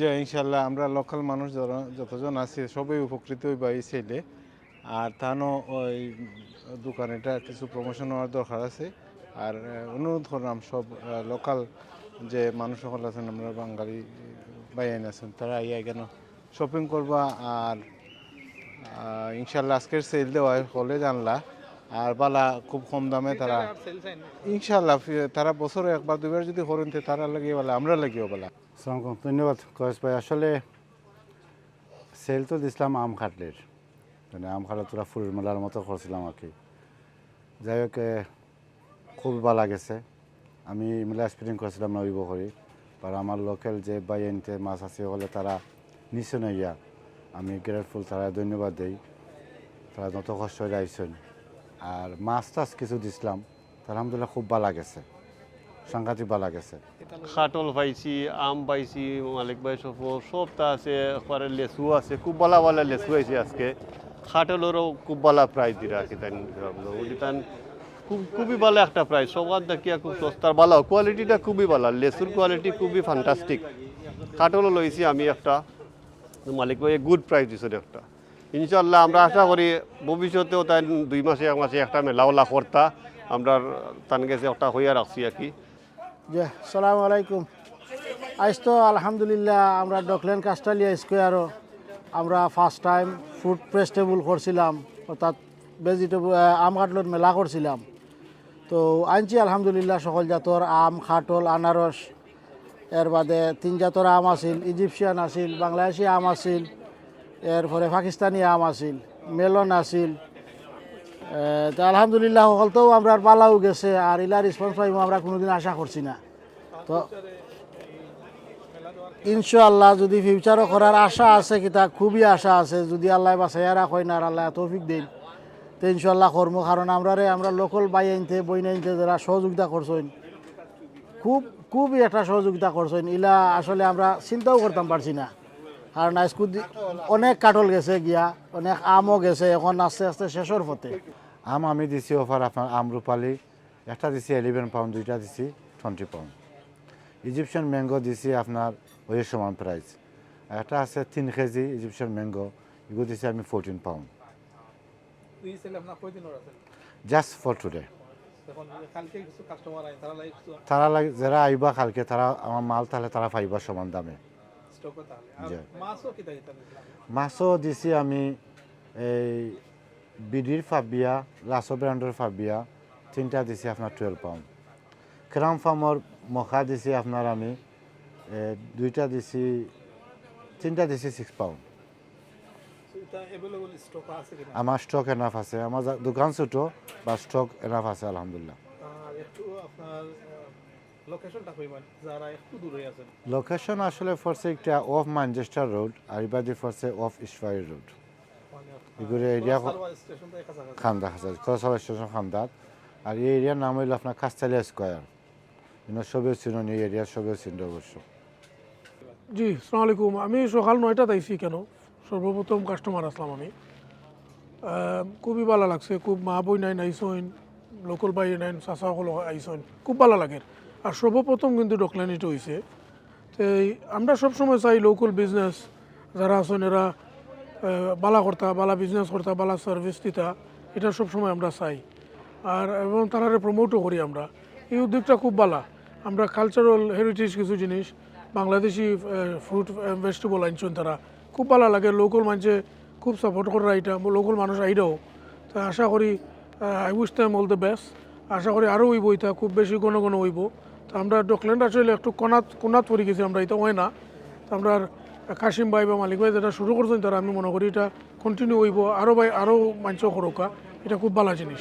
যে ইনশাল্লাহ আমরা লোকাল মানুষ যারা যতজন আছি, সবাই উপকৃত হইবা এই সেলে আর তানো ওই দোকানেটা কিছু প্রমোশন হওয়ার দরকার আছে। আর অনুরোধ করলাম সব লোকাল যে মানুষ সকল আছেন, আমরা বাঙালি বাইন আছেন, তারা আইয়া কেন শপিং করবা? আর ইনশাল্লাহ আজকের সেল দেওয়া হলে জানলা। আর বালা খুব কম দামে তারা ইনশাল্লাহ তারা বছরে একবার দুবার যদি করেন তে তারা লাগিয়ে বলা আমরা লাগিয়েও বলা সালামালাইকুম ধন্যবাদ। কয়েস ভাই আসলে সেল তো দিছিলাম আম খাটলের। মানে আম খাটলে তোরা ফুল মেলার মতো করছিলাম আর কি। যাই হোক এ, খুব ভালো লাগেছে। আমি মেলা স্পিডিং করেছিলাম নবী বকরি আর আমার লোকাল যে বাই এনতে মাছ আছে হলে তারা নিচে নইয়া আমি গ্রেটফুল তারা ধন্যবাদ দেই। তারা যত কষ্ট হয়ে আইসেন। আর মাছ টাছ কিছু দিছিলাম আলহামদুলিল্লাহ খুব ভালো গেছে সাংঘাতিক ভালো গেছে খাটল পাইছি, আম পাইছি, মালিক ভাই সব সবটা আছে পরে লেসু আছে, খুব ভালো ভালো লেসু আছে আজকে। খাটলেরও খুব ভালো প্রাইস দিয়ে রাখি তাই তান খুব, খুবই ভালো একটা প্রাইস সবার দেখিয়া খুব সস্তার ভালো। কোয়ালিটিটা খুবই ভালো। লেসুর কোয়ালিটি খুবই ফ্যান্টাস্টিক খাটলও লইছি আমি একটা। মালিক ভাই গুড প্রাইস দিছিল একটা। ইনশাল্লাহ আমরা আশা করি ভবিষ্যতেও তাই দুই মাসে, এক মাসে একটা মেলাওলা করতা আমরা তান গেছে একটা হইয়া রাখছি আর কি। জি সালাম আলাইকুম। আজ তো আলহামদুলিল্লাহ আমরা ডকলেন কাস্টালিয়া স্কোয়ারও আমরা ফার্স্ট টাইম ফুড ফেস্টেবল করছিলাম, অর্থাৎ ভেজিটেবল আম কাটলত মেলা করছিলাম। তো আনছি আলহামদুলিল্লাহ সকল জাতর আম, খাটল, আনারস, এর বাদে তিন জাতর আম আছিল, ইজিপশিয়ান আছিল, বাংলাদেশি আম আছিল এরপরে পাকিস্তানি আম আছিল মেলন আছিল। এ, তো আলহামদুলিল্লাহ সকলতেও আমরা পালাও গেছে আর ইলা রেসপন্স পাইব আমরা কোনোদিন আশা করছি না। তো ইনশাআল্লাহ যদি ফিউচারও করার আশা আছে কিতা খুবই আশা আছে যদি আল্লাহ বা সেয়ারা বাসাইয়া রাখেন আর আল্লাহ তৌফিক দেন তো ইনশাল্লাহ কর্ম কারণ আমরা রে আমরা লোকাল বাই আনতে বই আনতে যারা সহযোগিতা করছেন খুব খুবই একটা সহযোগিতা করছেন। ইলা আসলে আমরা চিন্তাও করতাম পারছি না। কারণ আজকু দি- অনেক কাটল গেছে গিয়া অনেক আমও গেছে এখন আস্তে আস্তে শেষের পথে। আম আমি দিছি অফার আপনার আমরুপালি একটা দিছি এলেভেন পাউন্ড দুইটা দিছি টোয়েন্টি পাউন্ড ইজিপশিয়ান ম্যাঙ্গো দিছি আপনার ওই সমান প্রাইস একটা আছে তিন কেজি ইজিপশিয়ান ম্যাঙ্গো এগুলো দিছি আমি fourteen pound just for today এখন কালকে কিছু কাস্টমার আয় তারা লাইক তারা লাগে যারা আইবা কালকে তারা আমার মাল তাহলে তারা পাইবা সমান দামে। মাছও দিছি আমি এই বিডির ফাবিয়া লাসো ব্র্যান্ডের ফাবিয়া তিনটা দিছি আপনার টুয়েলভ পাউন্ড ক্রাম ফার্মর মখা দিছি আপনার আমি দুইটা দিছি তিনটা দিছি সিক্স পাউন্ড আমার স্টক এনাফ আছে আমার দোকান ছোটো বা স্টক এনাফ আছে আলহামদুলিল্লাহ লোকেশনটা কইবেন যারা একটু দূরে আছেন। লোকেশন আসলে ফরছে একটা অফ ম্যানচেস্টার রোড আর ইবাদি ফরছে অফ ইস্টফাই রোড এগুলো কাছাকাছি খান্দা আছে কসাবা স্টেশন খান্দাত আর এই এরিয়ার নাম হইল আপনার কাস্তালিয়া স্কোয়ার এখানে সবেও চিনুন এই এরিয়ার সবেও চিনতে অবশ্য। জি সালাম আলাইকুম। আমি সকাল নয়টাত আইছি কেন? সর্বপ্রথম কাস্টমার আসলাম আমি। খুবই ভালো লাগছে খুব মা বই নাই আইসইন লোকাল বাই নাইন চাচা সকল আইসইন। খুব ভালো লাগে। আর সর্বপ্রথম কিন্তু ডকলানিটা হয়েছে তো আমরা সবসময় চাই লোকাল বিজনেস যারা আছেন, এরা বালা কর্তা, বালা বিজনেস কর্তা, বালা সার্ভিস দিতা, এটা সবসময় আমরা চাই। আর, এবং তারারে প্রমোটও করি আমরা। এই উদ্যোগটা খুব বালা। আমরা কালচারাল হেরিটেজ কিছু জিনিস, বাংলাদেশি ফ্রুট ভেজিটেবল আনছেন তারা। খুব ভালো লাগে লোকাল মানুষে খুব সাপোর্ট করা এটা লোকাল মানুষ আইডাও তা আশা করি I wish time all the best আশা করি আরও হইব এটা, খুব বেশি কোনো কোনো হইব। আমরা ডকল্যান্ড আসলে একটু কোনাত কোনাত পড়ে গেছি আমরা, এটা হয় না। তা আমরা কাশিম ভাই বা মালিক ভাই যেটা শুরু করছেন, তারা আমি মনে করি এটা কন্টিনিউ হইব। আরও ভাই আরও মাংস খরকা এটা খুব ভালো জিনিস।